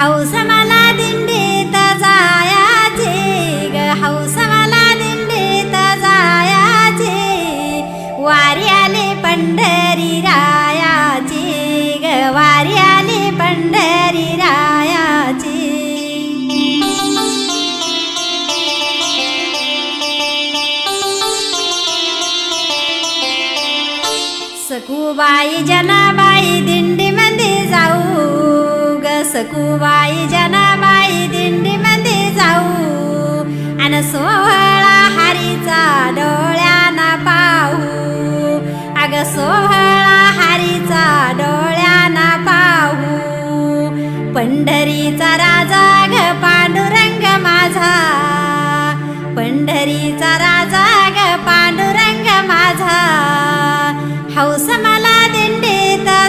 हौस मला दिंडे जायाचे ग हौस मला दिंडे जायाचे वारी आली पंढरी रायाचे ग वारी आले पंढरी रायाचे सकूबाई जनाबाई ग जनाबाई दिंडी मध्ये जाऊ आणि सोहळा हरीचा डोळ्याना पाहू अग सोहळा हरीचा डोळ्याना पाहू पंढरीचा राजा ग पांडुरंग माझा पंढरीचा राजा